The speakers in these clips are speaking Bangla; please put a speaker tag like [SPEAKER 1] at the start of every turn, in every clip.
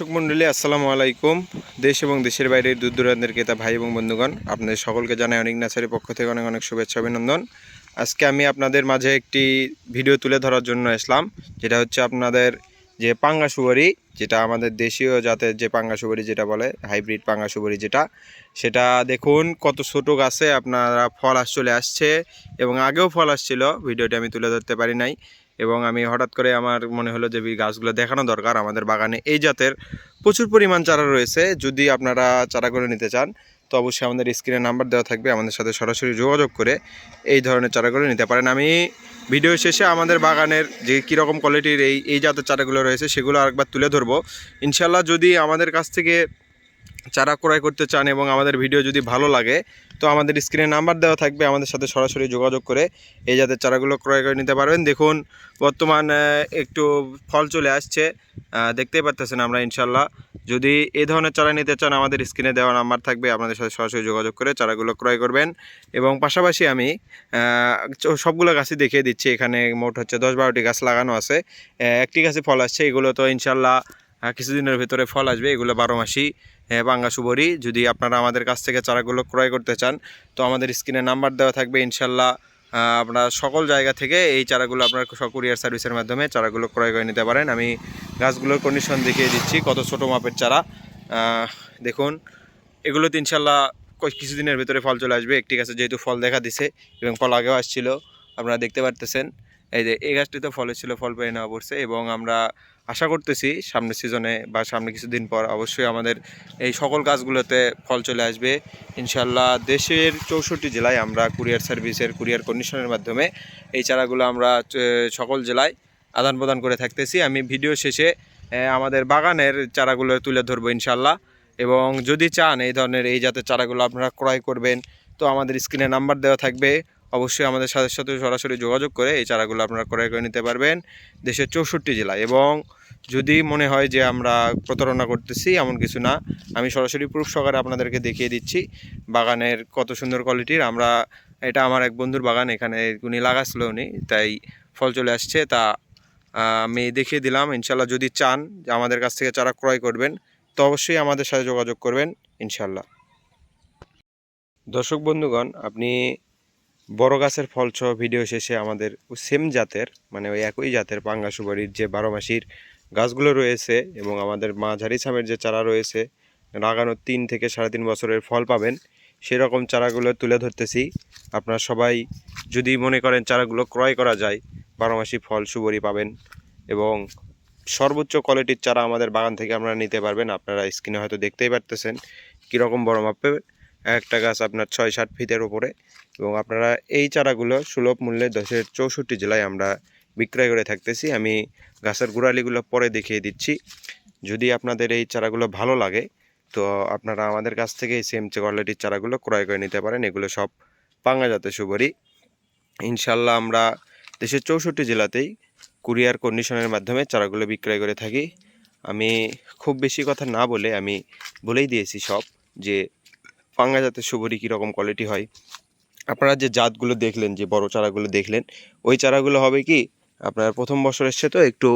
[SPEAKER 1] দর্শক মণ্ডলী, আসসালামু আলাইকুম। দেশ এবং দেশের বাইরের দূর দূরান্তের ক্রেতা ভাই এবং বন্ধুগণ, আপনাদের সকলকে জানাই অনেক নার্সারির পক্ষ থেকে অনেক অনেক শুভেচ্ছা, অভিনন্দন। আজকে আমি আপনাদের মাঝে একটি ভিডিও তুলে ধরার জন্য আসলাম, যেটা হচ্ছে আপনাদের যে পাঙ্গা সুবরি যেটা আমাদের দেশীয় জাতের যে পাঙ্গা সুবরি যেটা বলে, হাইব্রিড পাঙ্গা সুবরি যেটা, সেটা দেখুন কত ছোট গাছে আপনারা ফল আস, চলে আসছে এবং আগেও ফল আসছিল, ভিডিওটি আমি তুলে ধরতে পারি নাই। এবং আমি হঠাৎ করে আমার মনে হলো যে গাছগুলো দেখানো দরকার আমাদের বাগানে। এই জাতের প্রচুর পরিমাণ চারা রয়েছে। যদি আপনারা চারাগুলো নিতে চান, তো অবশ্যই আমাদের স্ক্রিনে নাম্বার দেওয়া থাকবে। আমাদের সাথে সরাসরি যোগাযোগ করে এই ধরনের চারাগুলো নিতে পারেন। আমি ভিডিও শেষে আমাদের বাগানের যে কীরকম কোয়ালিটির এই এই জাতের চারাগুলো রয়েছে, সেগুলো আরেকবার তুলে ধরবো। ইনশাল্লাহ যদি আমাদের কাছ থেকে চারা ক্রয় করতে চান এবং আমাদের ভিডিও যদি ভালো লাগে, তো আমাদের স্ক্রিনে নাম্বার দেওয়া থাকবে, আমাদের সাথে সরাসরি যোগাযোগ করে এই জাতের চারাগুলো ক্রয় করে নিতে পারবেন। দেখুন, বর্তমান একটু ফল চলে আসছে দেখতেই পারতেছেন আমরা ইনশাল্লাহ যদি এই ধরনের চারা নিতে চান, আমাদের স্ক্রিনে দেওয়া নাম্বার থাকবে, আপনাদের সাথে সরাসরি যোগাযোগ করে চারাগুলো ক্রয় করবেন। এবং পাশাপাশি আমি সবগুলো গাছই দেখিয়ে দিচ্ছি, এখানে মোট হচ্ছে দশ বারোটি গাছ লাগানো আছে। একটি গাছে ফল আসছে, এগুলো তো ইনশাল্লাহ কিছুদিনের ভিতরে ফল আসবে, এগুলো বারো মাসি বাঙ্গা সুবরি যদি আপনারা আমাদের কাছ থেকে চারাগুলো ক্রয় করতে চান, তো আমাদের স্ক্রিনে নাম্বার দেওয়া থাকবে, ইনশাল্লাহ আপনারা সকল জায়গা থেকে এই চারাগুলো আপনার কুরিয়ার সার্ভিসের মাধ্যমে চারাগুলো ক্রয় করে নিতে পারেন। আমি গাছগুলোর কন্ডিশন দেখিয়ে দিচ্ছি, কত ছোটো মাপের চারা। দেখুন, এগুলোতে ইনশাল্লাহ কয়েক- কিছুদিনের ভিতরে ফল চলে আসবে। একটি গাছে যেহেতু ফল দেখা দিছে এবং ফল আগেও আসছিল, আপনারা দেখতে পারতেছেন। এই যে এই গাছটিতে ফল ছিল, ফল পেয়ে নেওয়া পড়ছে এবং আমরা আশা করতেছি সামনের সিজনে বা সামনে কিছুদিন পর অবশ্যই আমাদের এই সকল গাছগুলোতে ফল চলে আসবে। ইনশাল্লাহ দেশের চৌষট্টি জেলায় আমরা কুরিয়ার সার্ভিসের কুরিয়ার কন্ডিশনের মাধ্যমে এই চারাগুলো আমরা সকল জেলায় আদান প্রদান করে থাকতেছি। আমি ভিডিও শেষে আমাদের বাগানের চারাগুলো তুলে ধরবো ইনশাল্লাহ এবং যদি চান এই ধরনের এই জাতের চারাগুলো আপনারা ক্রয় করবেন, তো আমাদের স্ক্রিনে নাম্বার দেওয়া থাকবে। অবশ্যই আমাদের সাথে সাথে সরাসরি যোগাযোগ করে এই চারাগুলো আপনারা ক্রয় করে নিতে পারবেন দেশের চৌষট্টি জেলায়। এবং যদি মনে হয় যে আমরা প্রতারণা করতেছি, এমন কিছু না, আমি সরাসরি প্রুফ সহকারে আপনাদেরকে দেখিয়ে দিচ্ছি বাগানের কত সুন্দর কোয়ালিটির আমরা, এটা আমার এক বন্ধুর বাগান, এখানে উনি লাগাছিল উনি, তাই ফল চলে আসছে, তা আমি দেখিয়ে দিলাম। ইনশাল্লাহ যদি চান যে আমাদের কাছ থেকে চারা ক্রয় করবেন, তো অবশ্যই আমাদের সাথে যোগাযোগ করবেন ইনশাল্লাহ দর্শক বন্ধুগণ, আপনি বড় গাছের ফল সহ ভিডিও শেষে আমাদের সেম জাতের মানে ওই একই জাতের পাঙ্গা সুপারির যে বারো মাসির গাছগুলো রয়েছে এবং আমাদের মাঝারি ছামের যে চারা রয়েছে লাগানোর তিন থেকে সাড়ে তিন বছরের ফল পাবেন। সেরকম চারাগুলো তুলে ধরতেছি। আপনারা সবাই যদি মনে করেন চারাগুলো ক্রয় করা যায়, বারো মাসি ফল সুবরি পাবেন এবং সর্বোচ্চ কোয়ালিটির চারা আমাদের বাগান থেকে আপনারা নিতে পারবেন। আপনারা স্ক্রিনে হয়তো দেখতেই পারতেছেন কীরকম বড় মাপে একটা গাছ আপনার ছয় ষাট ফিটের ওপরে এবং আপনারা এই চারাগুলো সুলভ মূল্যে দেশের চৌষট্টি জেলায় আমরা বিক্রয় করে থাকতেছি। আমি গাছের গোড়ালিগুলো পরে দেখিয়ে দিচ্ছি। যদি আপনাদের এই চারাগুলো ভালো লাগে, তো আপনারা আমাদের কাছ থেকে এই সেম কোয়ালিটির চারাগুলো ক্রয় করে নিতে পারেন। এগুলো সব পাঙ্গা জাতের সুবরি ইনশাল্লাহ আমরা দেশের চৌষট্টি জেলাতেই কুরিয়ার কন্ডিশনের মাধ্যমে চারাগুলো বিক্রয় করে থাকি। আমি খুব বেশি কথা না বলে আমি বলেই দিয়েছি সব যে পাঙ্গা জাতের সুবরি কীরকম কোয়ালিটি হয়? আপনারা যে জাতগুলো দেখলেন, যে বড় চারাগুলো দেখলেন, ওই চারাগুলো হবে কি, আপনার প্রথম বছর এসছে তো, একটু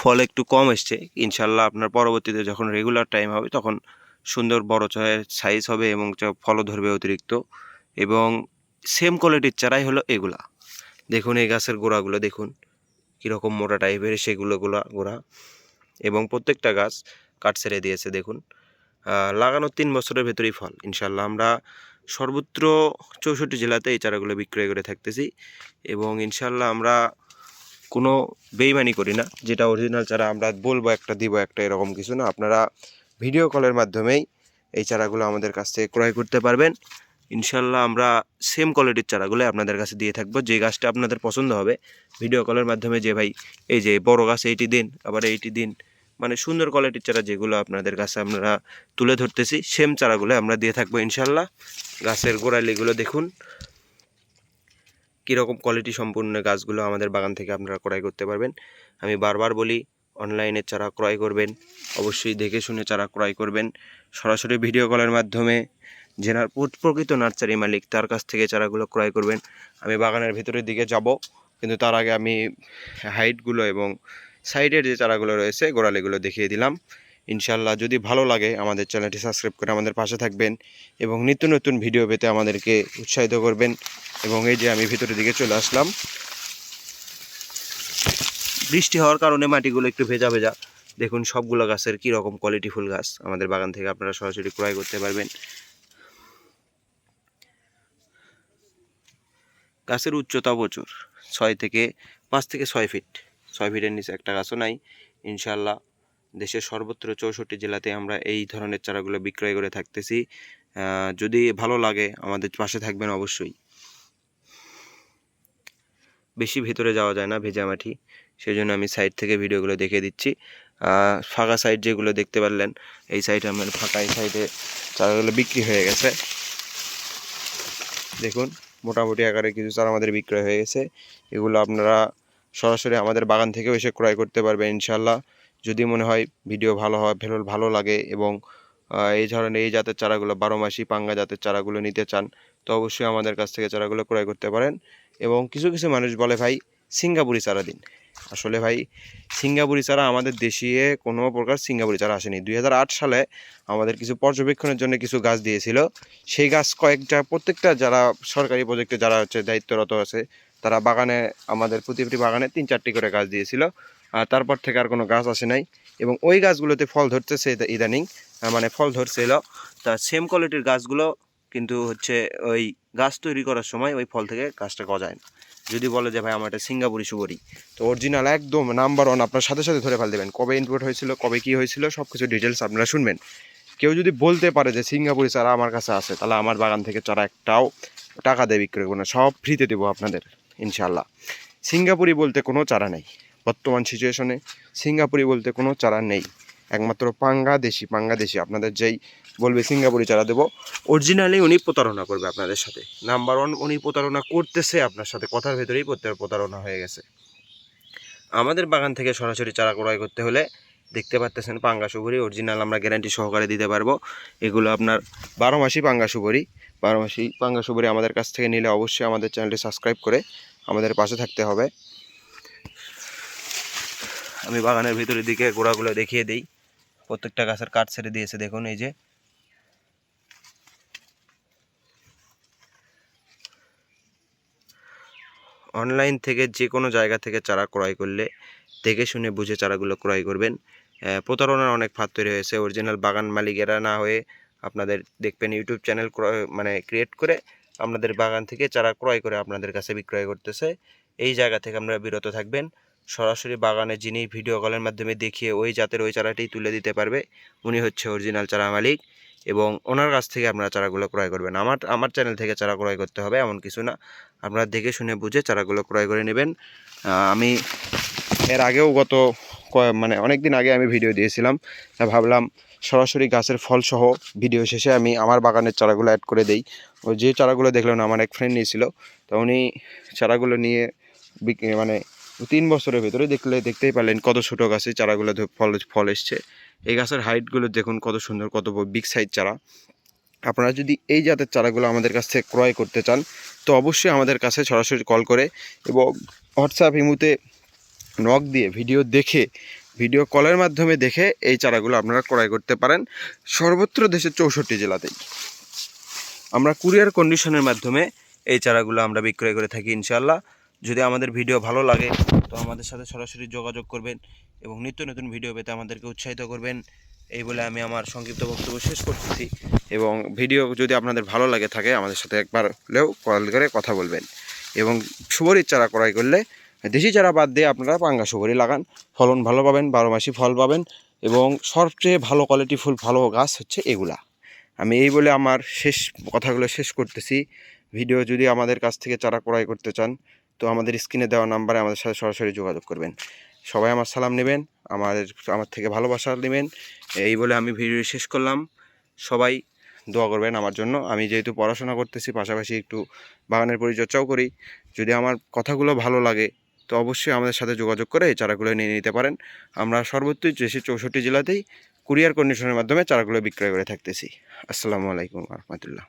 [SPEAKER 1] ফল একটু কম এসছে। ইনশাল্লাহ আপনার পরবর্তীতে যখন রেগুলার টাইম হবে, তখন সুন্দর বড় চায়ের সাইজ হবে এবং ফলও ধরবে অতিরিক্ত। এবং সেম কোয়ালিটির চারাই হলো এগুলা। দেখুন এই গাছের গোড়াগুলো, দেখুন কীরকম মোটা টাইপের সেগুলো গোড়া। এবং প্রত্যেকটা গাছ কাঠ ছেড়ে দিয়েছে, দেখুন। আহ, লাগানোর তিন বছরের ভেতরেই ফল ইনশাল্লাহ আমরা সর্বত্র চৌষট্টি জেলাতে এই চারাগুলো বিক্রয় করে থাকতেছি এবং ইনশাল্লাহ আমরা কোনো বেইমানি করি না। যেটা অরিজিনাল চারা আমরা বলব একটা দিব একটা এরকম কিছু না। আপনারা ভিডিও কলের মাধ্যমেই এই চারাগুলো আমাদের কাছ থেকে ক্রয় করতে পারবেন। ইনশাল্লাহ আমরা সেম কোয়ালিটির চারাগুলো আপনাদের কাছে দিয়ে থাকব। যে গাছটা আপনাদের পছন্দ হবে ভিডিও কলের মাধ্যমে যে ভাই এই যে বড় গাছ এইটি দিন আবার এইটি দিন মানে সুন্দর কোয়ালিটির চারা যেগুলো আপনাদের কাছে আমরা তুলে ধরতেছি সেম চারাগুলো আমরা দিয়ে থাকব ইনশাল্লাহ গাছের গোড়ালিগুলো দেখুন। কীরকম কোয়ালিটি সম্পূর্ণ গাছগুলো আমাদের বাগান থেকে আপনারা ক্রয় করতে পারবেন। আমি বারবার বলি অনলাইনে চারা ক্রয় করবেন, অবশ্যই দেখে শুনে চারা ক্রয় করবেন। সরাসরি ভিডিও কলের মাধ্যমে প্র- প্রকৃত নার্সারি মালিক তার কাছ থেকে চারাগুলো ক্রয় করবেন। আমি বাগানের ভিতরের দিকে যাব, কিন্তু তার আগে আমি হাইটগুলো এবং সাইডের যে চারাগুলো রয়েছে, গোড়ালিগুলো দেখিয়ে দিলাম। ইনশাল্লাহ যদি ভালো লাগে আমাদের চ্যানেলটি সাবস্ক্রাইব করে আমাদের পাশে থাকবেন এবং নিত্য নতুন ভিডিও পেতে আমাদেরকে উৎসাহিত করবেন এবং এই যে আমি ভিতরের দিকে চলে আসলাম, বৃষ্টি হওয়ার কারণে মাটিগুলো একটু ভেজা ভেজা। দেখুন সবগুলো গাছের কী রকম কোয়ালিটি ফুল গাছ। আমাদের বাগান থেকে আপনারা সরাসরি ক্রয় করতে পারবেন। গাছের উচ্চতা প্রচুর, ছয় থেকে পাঁচ থেকে ছয় ফিট ছয় ফিটের নিচে একটা গাছও নাই। ইনশাল্লাহ দেশের সর্বত্র চৌষট্টি জেলাতে আমরা এই ধরনের চারাগুলো বিক্রয় করে থাকতেছি। যদি ভালো লাগে আমাদের পাশে থাকবেন অবশ্যই। বেশি ভেতরে যাওয়া যায় না ভেজা মাটি সেই জন্য আমি সাইড থেকে ভিডিওগুলো দেখে দিচ্ছি। ফাঁকা সাইড যেগুলো দেখতে পারলেন, এই সাইডে আমার ফাঁকা, এই সাইডে চারাগুলো বিক্রি হয়ে গেছে। দেখুন, মোটামুটি আকারে কিছু চারা আমাদের বিক্রয় হয়ে গেছে। এগুলো আপনারা সরাসরি আমাদের বাগান থেকেও এসে ক্রয় করতে পারবে ইনশাল্লাহ যদি মনে হয় ভিডিও ভালো হয় ভালো ভালো লাগে এবং এই ধরনের এই জাতের চারাগুলো বারো মাসি পাঙ্গা জাতের চারাগুলো নিতে চান, তো অবশ্যই আমাদের কাছ থেকে চারাগুলো ক্রয় করতে পারেন। এবং কিছু কিছু মানুষ বলে, ভাই, সিঙ্গাপুরি চারা দিন। আসলে ভাই, সিঙ্গাপুরি চারা আমাদের দেশে কোনো প্রকার সিঙ্গাপুরি চারা আসেনি। দুই হাজার আট সালে আমাদের কিছু পর্যবেক্ষণের জন্য কিছু গাছ দিয়েছিল। সেই গাছ কয়েকটা, প্রত্যেকটা যারা সরকারি প্রজেক্টে যারা হচ্ছে দায়িত্বরত আছে তারা বাগানে, আমাদের প্রতিটি বাগানে তিন চারটি করে গাছ দিয়েছিল। আর তারপর থেকে আর কোনো গাছ আসে নাই। এবং ওই গাছগুলোতে ফল ধরতেছে ইদা- ইদানিং। মানে ফল ধরছিল তা সেম কোয়ালিটির গাছগুলো কিন্তু হচ্ছে ওই গাছ তৈরি করার সময় ওই ফল থেকে গাছটা গজায় না। যদি বলে যে, ভাই, আমার এটা সিঙ্গাপুরি সুবরি তো অরিজিনাল একদম নাম্বার ওয়ান আপনার সাথে সাথে ধরে ফেল দেবেন, কবে ইনপুট হয়েছিল, কবে কি হয়েছিল সব কিছু ডিটেলস আপনারা শুনবেন। কেউ যদি বলতে পারে যে, সিঙ্গাপুরি চারা আমার কাছে আছে, তাহলে আমার বাগান থেকে চারা একটাও টাকা দিয়ে বিক্রি করব না। সব ফ্রিতে দেবো আপনাদের। ইনশাল্লাহ সিঙ্গাপুরি বলতে কোনো চারা নেই। বর্তমান সিচুয়েশনে সিঙ্গাপুরি বলতে কোনো চারা নেই। একমাত্র পাঙ্গা দেশি পাঙ্গা দেশি আপনাদের যেই বলবে সিঙ্গাপুরি চারা দেবো অরিজিনালি উনি প্রতারণা করবে আপনাদের সাথে। নাম্বার ওয়ান উনি প্রতারণা করতেছে আপনার সাথে। কথার ভেতরেই প্রতারণা হয়ে গেছে। আমাদের বাগান থেকে সরাসরি চারা ক্রয় করতে হলে দেখতে পাচ্তেছেন পাঙ্গা সুপুরি অরিজিনাল আমরা গ্যারান্টি সহকারে দিতে পারব। এগুলো আপনার বারো মাসি পাঙ্গা সুপুরি বারো মাসি পাঙ্গা সুপুরি আমাদের কাছ থেকে নিলে অবশ্যই আমাদের চ্যানেলটি সাবস্ক্রাইব করে আমাদের পাশে থাকতে হবে। আমি বাগানের ভিতরের দিকে গোড়াগুলো দেখিয়ে দিই। প্রত্যেকটা গাছের কাঠ ছেড়ে দিয়েছে, দেখুন এই যে। অনলাইন থেকে যে কোনো জায়গা থেকে চারা ক্রয় করলে দেখে শুনে বুঝে চারাগুলো ক্রয় করবেন। প্রতারণার অনেক ফাঁদ তৈরি হয়েছে। অরিজিনাল বাগান মালিকেরা না হয়ে আপনাদের দেখবেন ইউটিউব চ্যানেল ক্রয় মানে ক্রিয়েট করে আপনাদের বাগান থেকে চারা ক্রয় করে আপনাদের কাছে বিক্রয় করতেছে। এই জায়গা থেকে আমরা বিরত থাকবেন। সরাসরি বাগানে যিনি ভিডিও কলের মাধ্যমে দেখিয়ে ওই জাতের ওই চারাটি তুলে দিতে পারবে, উনি হচ্ছে অরিজিনাল চারা মালিক এবং ওনার কাছ থেকে আপনারা চারাগুলো ক্রয় করবেন। আমার আমার চ্যানেল থেকে চারা ক্রয় করতে হবে এমন কিছু না। আপনারা দেখে শুনে বুঝে চারাগুলো ক্রয় করে নেবেন। আমি এর আগেও গত মানে অনেক দিন আগে আমি ভিডিও দিয়েছিলাম। ভাবলাম সরাসরি গাছের ফল সহ ভিডিও শেষে আমি আমার বাগানের চারাগুলো অ্যাড করে দেই। ও যে চারাগুলো দেখলেন, আমার এক ফ্রেন্ড নিয়েছিল। তো উনি চারাগুলো নিয়ে মানে তিন বছরের ভেতরে দেখলে, দেখতেই পারলেন কত ছোটো গাছে চারাগুলো ফল ফল এসছে। এই গাছের হাইটগুলো দেখুন কত সুন্দর, কত বিগ সাইজ চারা। আপনারা যদি এই জাতের চারাগুলো আমাদের কাছ থেকে ক্রয় করতে চান, তো অবশ্যই আমাদের কাছে সরাসরি কল করে এবং হোয়াটসঅ্যাপ ইমুতে নক দিয়ে ভিডিও দেখে ভিডিও কলের মাধ্যমে দেখে এই চারাগুলো আপনারা ক্রয় করতে পারেন সর্বত্র দেশের চৌষট্টি জেলাতেই। আমরা কুরিয়ার কন্ডিশনের মাধ্যমে এই চারাগুলো আমরা বিক্রয় করে থাকি ইনশাল্লাহ যদি আমাদের ভিডিও ভালো লাগে, তো আমাদের সাথে সরাসরি যোগাযোগ করবেন এবং নিত্য নতুন ভিডিও পেতে আমাদেরকে উৎসাহিত করবেন। এই বলে আমি আমার সংক্ষিপ্ত বক্তব্য শেষ করতেছি এবং ভিডিও যদি আপনাদের ভালো লাগে থাকে আমাদের সাথে একবার হলেও কল করে কথা বলবেন এবং সুবরির চারা ক্রয় করলে দেশি চারা বাদ দিয়ে আপনারা পাঙ্গা সুবরি লাগান। ফলন ভালো পাবেন, বারো মাসি ফল পাবেন এবং সবচেয়ে ভালো কোয়ালিটি ফুল, ভালো গাছ হচ্ছে এগুলা। আমি এই বলে আমার শেষ কথাগুলো শেষ করতেছি। ভিডিও যদি আমাদের কাছ থেকে চারা ক্রয় করতে চান, তো আমাদের স্ক্রিনে দেওয়া নাম্বারে আমাদের সাথে সরাসরি যোগাযোগ করবেন। সবাই আমার সালাম নেবেন, আমাদের, আমার থেকে ভালোবাসা নেবেন। এই বলে আমি ভিডিও শেষ করলাম। সবাই দোয়া করবেন আমার জন্য। আমি যেহেতু পড়াশোনা করতেছি, পাশাপাশি একটু বাগানের পরিচর্চাও করি। যদি আমার কথাগুলো ভালো লাগে তো অবশ্যই আমাদের সাথে যোগাযোগ করে এই চারাগুলো নিয়ে নিতে পারেন। আমরা সর্বত্রই দেশের চৌষট্টি জেলাতেই কুরিয়ার কন্ডিশনের মাধ্যমে চারাগুলো বিক্রয় করে থাকতেছি। আসসালামু আলাইকুম রহমতুল্লাহ।